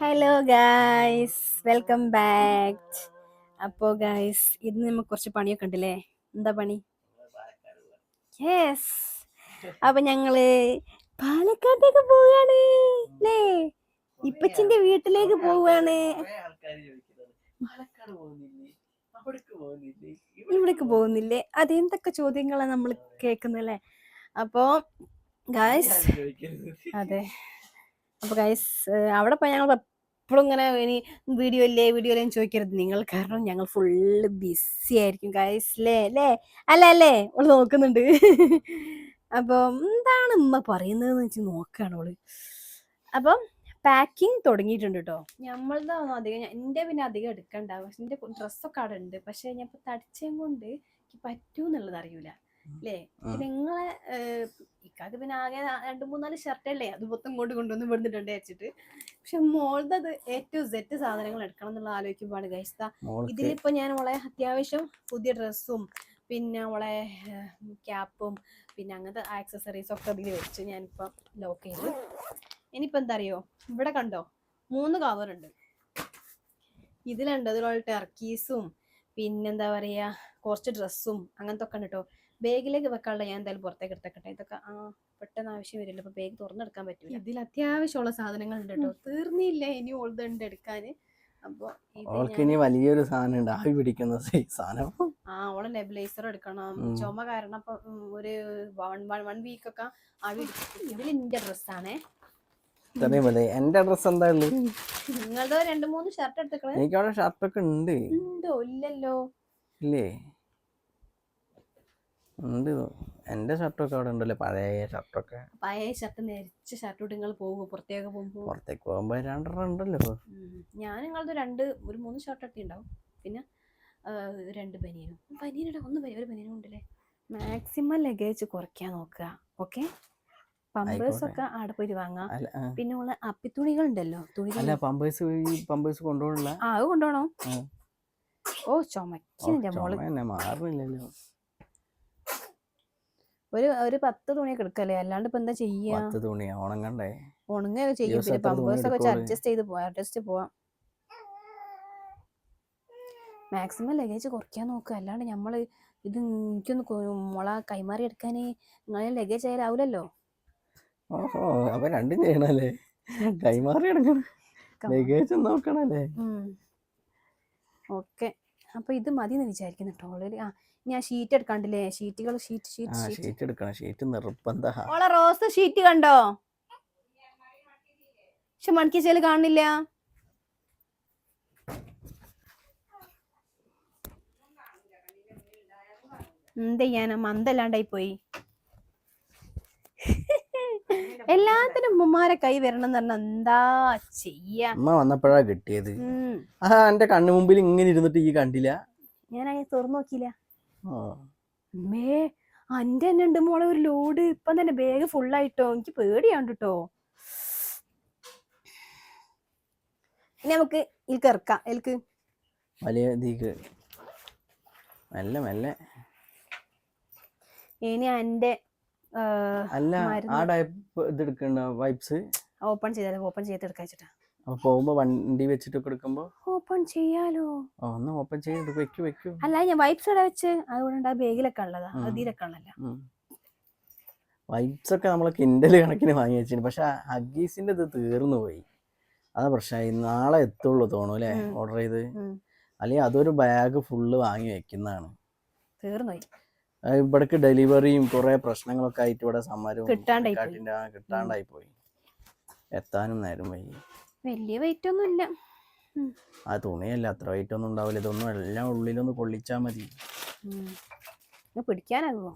Hello guys welcome back അപ്പോ guys ഇന്ന് നമുക്ക് കുറച്ച് പണിയൊക്കെ ഉണ്ടല്ലേ? എന്താ പണി? യെസ് അപ്പൊ ഞങ്ങൾ പാലക്കാട്ടേക്ക് പോവാണ്. അല്ലേ ഇപ്പച്ചിന്റെ വീട്ടിലേക്ക് പോവാണ്. ഇവിടേക്ക് പോകുന്നില്ലേ? അതെന്തൊക്കെ ചോദ്യങ്ങളാണ് നമ്മൾ കേൾക്കുന്നല്ലേ? അപ്പോ ഗായ്സ് അതെ. അപ്പൊ ഗൈസ് അവിടെ പോയി ഞങ്ങൾ എപ്പോഴും ഇങ്ങനെ ഇനി വീഡിയോ ഇല്ലേ വീഡിയോ ഇല്ലേ ചോദിക്കരുത്. നിങ്ങൾ കാരണം ഞങ്ങൾ ഫുള്ള് ബിസി ആയിരിക്കും ഗൈസ് ലേ അല്ലേ അല്ല അല്ലേ? അവൾ നോക്കുന്നുണ്ട്. അപ്പൊ എന്താണ് ഉമ്മ പറയുന്നതെന്ന് വെച്ച് നോക്കുകയാണ് അവൾ. അപ്പം പാക്കിംഗ് തുടങ്ങിയിട്ടുണ്ട് കേട്ടോ ഒന്നും അധികം എന്റെ പിന്നെ അധികം എടുക്കണ്ട. പക്ഷെ എന്റെ ഡ്രസ്സൊക്കെ അവിടെ ഉണ്ട് പക്ഷെ ഞാൻ ഇപ്പൊ തടിച്ചേം കൊണ്ട് എനിക്ക് പറ്റൂ എന്നുള്ളത് അറിയൂല. അല്ലേ നിങ്ങളെ ഇക്കാക്ക് പിന്നെ ആകെ രണ്ട് മൂന്നാൽ ഷർട്ടല്ലേ അത് മൊത്തം ഇങ്ങോട്ട് കൊണ്ടുവന്ന് വിടുന്നിട്ടുണ്ട് വെച്ചിട്ട്. പക്ഷെ എ ടു സെറ്റ് സാധനങ്ങൾ എടുക്കണം എന്നുള്ള ആലോചിക്കുമ്പോൾ ഗൈസ്ത ഇതിലിപ്പോ ഞാൻ വളരെ അത്യാവശ്യം പുതിയ ഡ്രസ്സും പിന്നെ അവളെ ക്യാപ്പും പിന്നെ അങ്ങനത്തെ ആക്സസറീസ് ഒക്കെ ഇതിൽ വെച്ച് ഞാനിപ്പോ ലോക്ക് ചെയ്തു. ഇനിയിപ്പോ എന്താ അറിയോ ഇവിടെ കണ്ടോ? മൂന്ന് കവർ ഉണ്ട്. ഇതിലുണ്ട് അതിലുള്ള ടർക്കീസും പിന്നെന്താ പറയാ കുറച്ച് ഡ്രസ്സും അങ്ങനത്തെ ഒക്കെ ഉണ്ട് കേട്ടോ ബാഗിലേക്ക് വെക്കാനുള്ള ഞാൻ എന്തായാലും പുറത്തേക്ക് എടുത്തേക്കട്ടെ. ഇതൊക്കെ ആ പെട്ടെന്ന് ആവശ്യം വരില്ല. അപ്പൊ ബാഗ് തുറന്നെടുക്കാൻ പറ്റില്ല ഇതിൽ അത്യാവശ്യമുള്ള സാധനങ്ങൾ ഉണ്ട് കേട്ടോ. തീർന്നില്ല ഇനി അപ്പൊ ഇത് ഇനി വലിയൊരു സാധനം ഉണ്ട് ആവി പിടിക്കുന്ന സാധനം. ആ ഓളെ നെബിലൈസർ എടുക്കണം. ചുമ കാരണം അപ്പൊ ഉം, ഒരു വൺ വൺ വീക്ക് ഒക്കെ ആവി ഇതിൽ എന്റെ ഡ്രസ്സാണേ ഇത്രയും പോലെ എന്റെ ഡ്രസ് എന്താ ഉള്ളത് നിങ്ങളുടെ രണ്ട് മൂന്ന് ഷർട്ട് എടുത്തേക്കണേ എനിക്ക് ഷർട്ടൊക്കെ ഉണ്ട്. ഉണ്ടോ? ഇല്ലല്ലോ. ഇല്ലേ? ഉണ്ട്. എന്റെ ഷർട്ടൊക്കെ അവിടെ ഉണ്ടല്ലോ? പഴയ ഷർട്ടൊക്കെ. പഴയ ഷർട്ട് നെരിച്ച ഷർട്ട് ഇട്ട് നിങ്ങൾ പോകുമ്പോൾ പുറത്തേക്ക് പോകുമ്പോ? പുറത്തേക്ക് പോകുമ്പോ രണ്ടെണ്ണം ഉണ്ടല്ലോ. ഞാൻ നിങ്ങളത് രണ്ട് ഒരു മൂന്ന് ഷർട്ട് ഒക്കെ ഉണ്ടാവും പിന്നെ രണ്ട് ബനിയനും. ബനിയനിടാ ഒന്ന് ബനിയൻ ഒരു ബനിയനും ഉണ്ടല്ലേ? മാക്സിമം ലഗേജ് കുറയ്ക്കാൻ നോക്കുക ഓക്കെ? പമ്പേഴ്സ് ഒക്കെ അവിടെ പോയിട്ട് വാങ്ങാം. പിന്നെ ഉള്ള അപ്പിത്തുണികൾ ഉണ്ടല്ലോ തുണികൾ. പമ്പേഴ്സ് പമ്പേഴ്സ് കൊണ്ടുപോകണല്ലോ ആ അത് കൊണ്ടുപോകണോ. ഓ ചുമക്കിന്റെ മോൾ മാറുന്നില്ലല്ലോ. ഒരു ഒരു പത്ത് തുണിയൊക്കെ എടുക്കല്ലേ? അല്ലാണ്ട് ഇപ്പൊ എന്താ ചെയ്യാ? പത്ത് തുണി ഉണങ്ങണ്ടേ? ഉണങ്ങുകയൊക്കെ ചെയ്യും? പിന്നെ പമ്പേഴ്സ് ഒക്കെ വെച്ച് അഡ്ജസ്റ്റ് ചെയ്ത് പോവാം അഡ്ജസ്റ്റ് പോവാം. മാക്സിമം ലഗേജ് കുറയ്ക്കാൻ നോക്കുക അല്ലാണ്ട് നമ്മൾ ഇത് എനിക്കൊന്ന് മുള കൈമാറി എടുക്കാൻ നിങ്ങളെ ലഗേജ് ആയാലാവൂലല്ലോ ഓഹോ അപ്പൊ രണ്ടും ചെയ്യണല്ലേ? കൈമാറി എടുക്കണം. ലഗേജ് നോക്കണല്ലേ? ഓക്കെ. അപ്പൊ ഇത് മതി എന്ന് വിചാരിക്കുന്നു കേട്ടോ. ഓൾറെഡി ആ ഞാൻ ഷീറ്റ് എടുക്കാണ്ടില്ലേ? ഷീറ്റുകൾ ഷീറ്റ് ഷീറ്റ് ഷീറ്റ് എടുക്കണം. ഷീറ്റ് നിർബന്ധ. ഓളെ റോസ് ഷീറ്റ് കണ്ടോ? പക്ഷെ മണിക്കിച്ചേൽ കാണുന്നില്ല. എന്ത് ചെയ്യാനാ? മന്ദല്ലാണ്ടായി പോയി. എല്ലാത്തിനും ഉമ്മമാരെ കൈ വരണം എന്ന് പറഞ്ഞാൽ എന്താ ചെയ്യാ? അമ്മ വന്നപ്പോഴാ കിട്ടിയത്. ആ എന്റെ കണ്ണു മുമ്പിൽ ഇങ്ങനെ ഇരുന്നിട്ട് ഈ കണ്ടില്ല. ഞാൻ അങ്ങനെ തുറന്നു നോക്കിയില്ല. ഓ മേ അന്റെ തന്നെ ഉണ്ട് മോളെ ഒരു ലോഡ് ഇപ്പം തന്നെ ബാഗ് ഫുള്ളായിട്ടോ എനിക്ക് പേടിയാണ്ട് കേട്ടോ ഇനി നമുക്ക് ഇതിൽക്ക് ഇറക്കാം. ഇതിൽക്ക് വലിയ ഇതിക്ക്. മെല്ലെ മെല്ലെ. ഇനി എന്റെ അല്ല ആ. ടൈപ്പ് ഇത് എടുക്കണ്ട വൈപ്സ് ഓപ്പൺ ചെയ്താലോ? ഓപ്പൺ ചെയ്ത് എടുക്കാച്ചിട്ടാ അപ്പൊ പോകുമ്പോ വണ്ടി വെച്ചിട്ടൊക്കെ എടുക്കുമ്പോ? ഓപ്പൺ ചെയ്യാലോ? ഒന്ന് ഓപ്പൺ ചെയ്ത് വെക്കു വെക്കു. അല്ല ഞാൻ വൈപ്സ് ഇവിടെ വെച്ച്? അതുകൊണ്ട് ആ ബാഗിലൊക്കെ ഉള്ളതാ. അതിലൊക്കെ ഉള്ളല്ല വൈപ്സ് ഒക്കെ നമ്മളെ കിൻഡൽ കണക്കിന് വാങ്ങി വെച്ചിന് പക്ഷെ ഹഗീസിന്റെ ഇത് തീർന്നു പോയി. അതാ പ്രശ്നമായി നാളെ എത്തുള്ളൂ തോന്നുന്നു അല്ലേ? ഓർഡർ ചെയ്ത്. അല്ലെങ്കിൽ അതൊരു ബാഗ് ഫുള്ള് വാങ്ങി വെക്കുന്നതാണ്. തീർന്നു ഇവിടേക്ക് ഡെലിവറിയും കുറെ പ്രശ്നങ്ങളൊക്കെ ആയിട്ട് ഇവിടെ സമരവും കിട്ടാണ്ടായി പോയി. എത്താനും നേരം വൈകി. വലിയ വെയിറ്റ് ഒന്നും ഇല്ല. ആ തുണിയല്ല അത്ര വെയിറ്റ് ഒന്നും ഉണ്ടാവില്ല. ഇതൊന്നും എല്ലാം ഉള്ളിലൊന്ന് കൊള്ളിച്ചാ മതി. പിടിക്കാനാകുമോ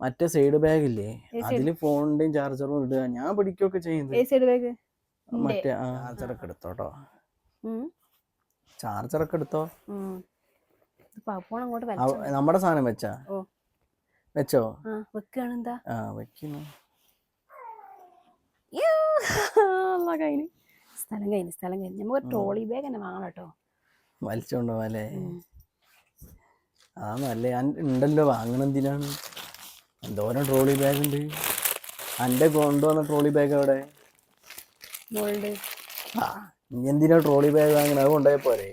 മറ്റേ സൈഡ് ബാഗ് ഇല്ലേ? അതിൽ ഫോണിന്റെയും ചാർജറും ഇടുക. ഞാൻ പിടിക്കുകയൊക്കെ ചെയ്യുന്നത്. മറ്റേ ചാർജറൊക്കെ എടുത്തോട്ടോ ചാർജറൊക്കെ എടുത്തോ നമ്മുടെ സാധനം വെച്ചാ. വെച്ചോ? ആ വെക്കുകയാണ് ആ വെക്കുന്നു. കഴിഞ്ഞു സ്ഥലം കഴിഞ്ഞു സ്ഥലം കഴിഞ്ഞു. നമുക്ക് ട്രോളി ബാഗ് തന്നെ വാങ്ങണം കേട്ടോ. വലിച്ചോണ്ടോ അല്ലേ. ആ നല്ല ഉണ്ടല്ലോ വാങ്ങണം എന്തിനാണ്? എന്തോരം ട്രോളി ബാഗ് ഉണ്ട്. എന്റെ കൊണ്ടുവന്ന ട്രോളി ബാഗ് അവിടെ ആ എന്തിനാ ട്രോളി ബാഗ് വാങ്ങണ അത് കൊണ്ടുപോയ പോരെ.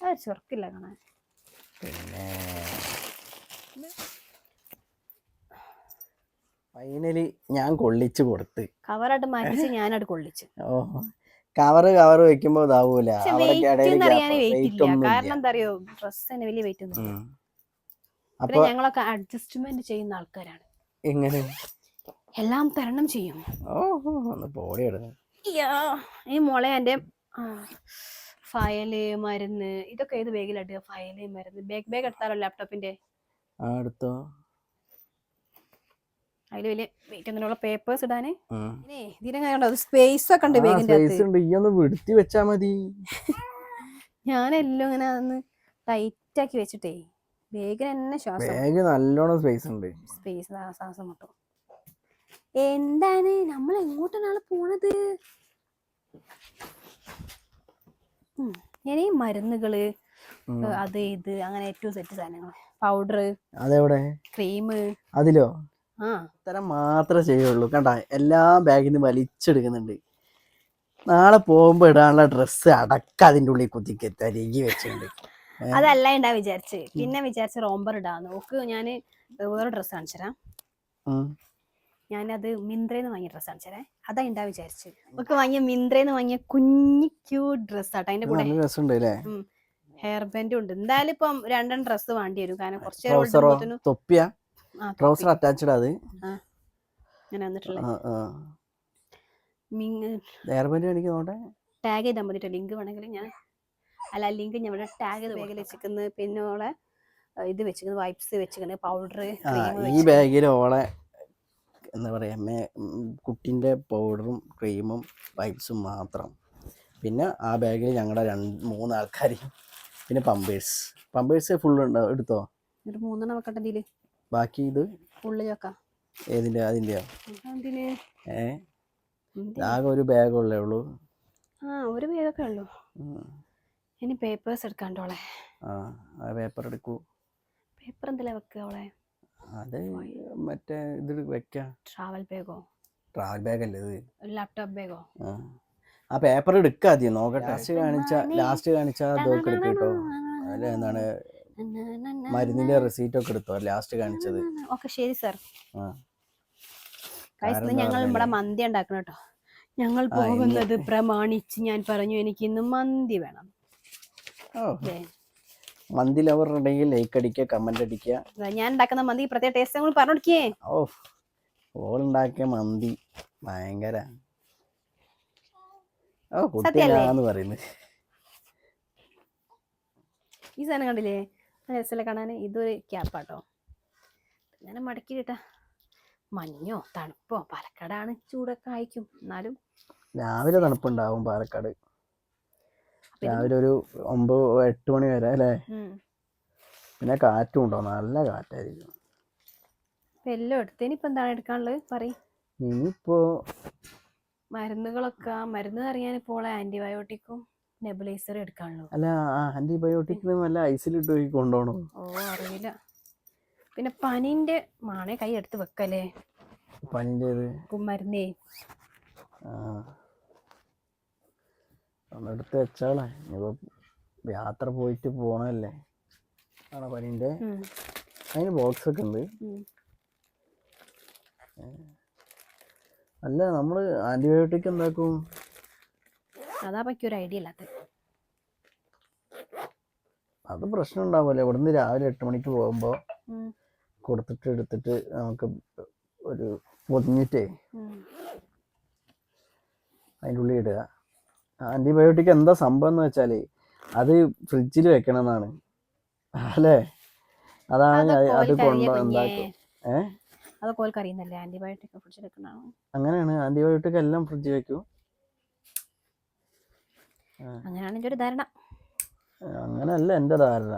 അത് ചൊർക്കില്ല കാണാൻ. പിന്നെ ഫൈനലി ഞാൻ കൊള്ളിച്ചു കൊടുത്ത്. കവറായിട്ട് മാറ്റിച്ച് ഞാനത് കൊള്ളിച്ചു. ഓ കവറ് കവർ വെക്കുമ്പോ ഇതാവൂല. കാരണം എന്താ അറിയോ ഡ്രസ് വലിയ വെയിറ്റ് ഒന്നും. അപ്പൊ ഞങ്ങളൊക്കെ അഡ്ജസ്റ്റ്മെന്റ് ചെയ്യുന്ന ആൾക്കാരാണ്. എങ്ങനെ? എല്ലാം തരണം ചെയ്യും. ഈ മോളെ എന്റെ ഫയൽ മരുന്ന് ഇതൊക്കെ ഏത് ബാഗിലാട്ടുക ഫയൽ മരുന്ന് ബാഗ് ബാഗ് എടുത്താലോ ലാപ്ടോപ്പിന്റെ എടുത്തോ. അതിൽ വലിയ വെയിറ്റ് ഒന്നുമില്ല പേപ്പേഴ്സ് ഇടാനേ. പിന്നെ സ്പേസ് ഒക്കെ ഉണ്ട് ബാഗിന്റെ ഒന്ന് വെച്ചാ മതി. ഞാനെല്ലാം ഇങ്ങനെ അതൊന്ന് ടൈറ്റ് ആക്കി വെച്ചിട്ടേ ബാഗിന് തന്നെ ശ്വാസം ബാഗ് നല്ലോണം സ്പേസ് ഉണ്ട്. സ്പേസ് ശ്വാസം കിട്ടും എന്താണ്? നമ്മൾ എങ്ങോട്ടാണ് പോണത്? ഈ മരുന്നുകൾ അത് ഇത് അങ്ങനെ ഏറ്റവും സെറ്റ് സാധനങ്ങൾ പൗഡർ അതെവിടെ? ക്രീം അതിലോ? ഇത്തരം മാത്രമേ ചെയ്യുള്ളൂ. കണ്ട എല്ലാ ബാഗിൽ നിന്ന് വലിച്ചെടുക്കുന്നുണ്ട്. നാളെ പോകുമ്പോ ഇടാനുള്ള ഡ്രസ് അടക്ക അതിന്റെ ഉള്ളിൽ കുത്തിക്ക് തരികി വെച്ചിട്ടുണ്ട്? അതല്ല ഉണ്ടാ വിചാരിച്ച്. പിന്നെ വിചാരിച്ച് റോംബർ ഇടാ. നോക്ക് ഞാൻ വേറെ ഡ്രസ്സ് കാണിച്ചുതരാം. ഉം. ഞാനത് മിന്ത്രേന്ന് വാങ്ങിയ ഡ്രസ് കാണിച്ചരേ അതാ ഉണ്ടാ വിചാരിച്ച്. നമുക്ക് വാങ്ങിയ മിന്ത്രേന്ന് വാങ്ങിയ കുഞ്ഞി ക്യൂട്ട് ഡ്രസ് ആട്ടോ. അതിന്റെ കൂടെ ഹെയർ ബാൻഡും ഉണ്ട്. എന്തായാലും ഇപ്പം രണ്ടെണ്ണം ഡ്രസ് വേണ്ടി വരും. കാരണം കുറച്ച് തൊപ്പിയ? ട്രൗസർ അറ്റാച്ച്ഡ് അത്. ടാഗ് ചെയ്താൽ മതി ലിങ്ക് വേണമെങ്കിൽ ഞാൻ അല്ല ലിങ്ക് ഞാൻ ഇവിടെ ടാഗ് ചെയ്ത് ബാഗിൽ വെച്ചിരിക്കുന്നത് പിന്നെ ഓളെ ഇത് വെച്ചിരിക്കുന്നത് വൈപ്സ് വെച്ചിരിക്കുന്നത് പൗഡർ ക്രീം ഈ ബാഗിൽ ഓളെ എന്താ പറയാ മേ കുട്ടിന്റെ പൗഡറും ക്രീമും വൈപ്സും മാത്രം. പിന്നെ ആ ബാഗിൽ ഞങ്ങളുടെ രണ്ട് മൂന്ന് ആൾക്കാരെയും പിന്നെ പമ്പേഴ്സ് പമ്പേഴ്സ് ഫുൾ ഉണ്ടോ? എടുത്തോ? ഒരു മൂന്നെണ്ണം വെക്കട്ടെ ഇതിൽ ബാക്കി ഇത് ഏതിന്റെ ഏതിന്റെ അതിന്റെയോ? എന്തിന് ഏ? ആകെ ഒരു ബാഗുള്ളേ ഉള്ളൂ. ആ ഒരു ബാഗൊക്കെ ഉള്ളൂ. ഇനി പേപ്പേഴ്സ് എടുക്കാണ്ടോളെ ആ പേപ്പർ എടുക്കൂ. പേപ്പർ എന്തെല്ലാം വെക്കോളെ അത് മറ്റേ ഇത് വെക്കാം. ട്രാവൽ ബാഗോ ട്രാവൽ ബാഗല്ലേ ഇത്? ലാപ്ടോപ്പ് ബാഗോ ആ. പേപ്പർ എടുക്കുക നോക്കട്ടെ. ലാസ്റ്റ് കാണിച്ച ലാസ്റ്റ് കാണിച്ച ഇതൊക്കെ എടുക്കുക കേട്ടോ. അതിൽ എന്താണ്? മരുന്നിന്റെ റെസീറ്റ് ഒക്കെ എടുത്തോ. ലാസ്റ്റ് കാണിച്ചത്. ഓക്കെ ശരി സർ ഞങ്ങൾ ഇവിടെ മന്തി ഉണ്ടാക്കണം കേട്ടോ. ഞങ്ങൾ പോകുന്നത് പ്രമാണിച്ച് ഞാൻ പറഞ്ഞു എനിക്ക് ഇന്ന് മന്തി വേണം. ഓക്കേ. മന്തി ലവർ ഉണ്ടെങ്കിൽ ലൈക്ക് അടിക്കുക കമന്റ് അടിക്കുക. ഞാൻ ഉണ്ടാക്കുന്ന മന്തി പ്രത്യേക ടേസ്റ്റ് ഞങ്ങൾ പറഞ്ഞു കൊടുക്കേ ഓ ഓളുണ്ടാക്കിയ മന്തി. ഭയങ്കര. ഓ? കുട്ടിയാന്ന് പറയുന്നത് ഈ സാധനം കണ്ടില്ലേ? രസമല്ലേ കാണാൻ ഇതൊരു ക്യാപ്പാട്ടോ ഞാൻ മടക്കി കിട്ടാ മഞ്ഞോ തണുപ്പോ പാലക്കാടാണ് ചൂടൊക്കെ ആയിക്കും എന്നാലും രാവിലെ തണുപ്പുണ്ടാവും പാലക്കാട്. രാവിലെ ഒരു ഒമ്പത് എട്ട് മണി വരെ അല്ലേ. പിന്നെ കാറ്റും ഉണ്ടോ? നല്ല കാറ്റായിരിക്കും. എല്ലാം എടുത്ത്. ഇനിയിപ്പോ എന്താണ് എടുക്കാനുള്ളത്? പറയും. ഇനിയിപ്പോ മരുന്നുകളൊക്കെ. മരുന്ന് അറിയാൻ ഇപ്പോൾ ആന്റിബയോട്ടിക്കും. നെബുലൈസറും എടുക്കാനുള്ളൂ. അല്ല ആന്റിബയോട്ടിക് ഐസിൽ ഐസിലിട്ട് പോയി കൊണ്ടുപോകണോ ഓ അറിയില്ല. പിന്നെ പനിന്റെ മാണെ കൈ എടുത്ത് വെക്കല്ലേ? പനിന്റെ മരുന്നേ. ആ. വെച്ചാളേ. ഇനിയിപ്പോ യാത്ര പോയിട്ട് പോണല്ലേ ആണോ പനിന്റെ? അതിന് ബോക്സ് ഒക്കെ ഉണ്ട്. അല്ല നമ്മൾ ആന്റിബയോട്ടിക് എന്താക്കും? അതാ പറ്റിയ ഒരു ഐഡിയ ഇല്ലാത്തത്. അത് പ്രശ്നം ഉണ്ടാവില്ല ഇവിടുന്ന് രാവിലെ എട്ട് മണിക്ക് പോകുമ്പോൾ ഉം, കൊടുത്തിട്ട് എടുത്തിട്ട് നമുക്ക് ഒരു പൊതിഞ്ഞിട്ടേ. അതിന്റെ ഉള്ളിൽ ഇടുക. ആന്റിബയോട്ടിക് എന്താ സംഭവം എന്ന് വെച്ചാൽ അത് ഫ്രിഡ്ജിൽ വെക്കണമെന്നാണ് അല്ലേ? അതാണ് അത് കൊണ്ട്. എന്താക്കും. അങ്ങനെയാണ്. ആന്റിബയോട്ടിക് എല്ലാം ഫ്രിഡ്ജിൽ വെക്കും. അങ്ങനെയാണ് എന്റെ ഒരു ധാരണ. അങ്ങനെയല്ല എന്റെ ധാരണ.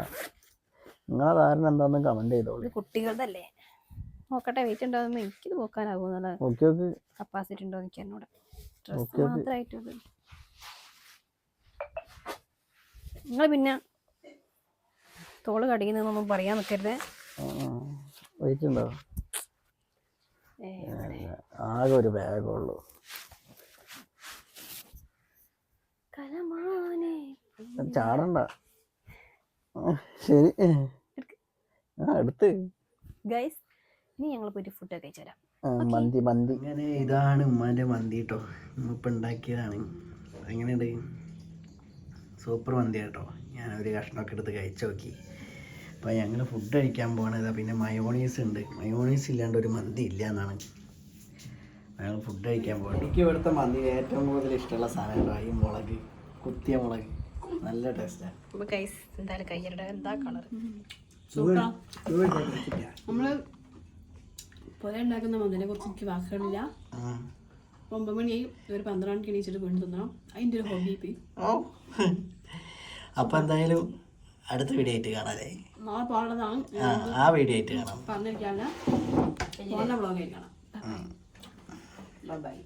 നിങ്ങളെ ധാരണ എന്താണെന്ന് കമന്റ് ചെയ്തോളൂ. കുട്ടികളുടെ നോക്കട്ടെ വെയിറ്റ് ഉണ്ടോയെന്ന് എനിക്കിത് നോക്കാനാകും എന്നുള്ള ഓക്കെ ഓക്കെ. കപ്പാസിറ്റി ഉണ്ടോ എനിക്ക് എന്നോട്. Okay, dress okay. നിങ്ങൾ പിന്നെ തോൾ കടിക്കുന്നൊന്നും പറയാൻ നിൽക്കരുത് വെയിറ്റ് ഉണ്ടോ? ആകെ ഒരു ബാഗുള്ളൂ ചാടണ്ട. ശരി. ആ എടുത്ത്. ഗൈസ് ഇനി ഞങ്ങൾ പോയിട്ട് ഫുഡ് കഴിച്ചു തരാം മന്തി മന്തി. ഇങ്ങനെ ഇതാണ് ഉമ്മാന്റെ മന്തി കേട്ടോ ഇപ്പൊ ഉണ്ടാക്കിയതാണ്. എങ്ങനെയുണ്ട് സൂപ്പർ മന്തി കേട്ടോ ഞാൻ ഒരു കഷ്ണമൊക്കെ എടുത്ത് കഴിച്ചു നോക്കി. അപ്പോൾ ഞങ്ങൾ ഫുഡ് കഴിക്കാൻ പോകണത് പിന്നെ മയോണീസ് ഉണ്ട്. മയോണീസ് ഇല്ലാണ്ട് ഒരു മന്തി ഇല്ല എന്നാണ്. ഞങ്ങൾ ഫുഡ് കഴിക്കാൻ പോകണം എനിക്ക് ഇവിടുത്തെ മന്തി ഏറ്റവും കൂടുതൽ ഇഷ്ടമുള്ള സാധനം കേട്ടോ ഈ മുളക് കുത്തിയ മുളക്. നല്ല ടേസ്റ്റാണ് അപ്പൊ ഗൈസ് എന്തായാലും കയ്യരുടെ എന്താ കളർ നമ്മൾ പുര ഉണ്ടാക്കുന്ന മന്തിനെ കുറിച്ച് എനിക്ക് വാക്കുകളില്ല. ഒമ്പത് മണിയായി ഒരു പന്ത്രണ്ട് മണിക്ക് എണീച്ചിട്ട് വീണ്ടും തിന്നണം. അതിന്റെ ഒരു ഹോബി ഇപ്പം. ഓ. അപ്പോൾ എന്തായാലും അടുത്ത വീഡിയോ ആയിട്ട് നാളെ പാടുന്നതാണ്. ആ വീഡിയോ ആയിട്ട് കാണാം. കഴിക്കണം ഉം. ബൈ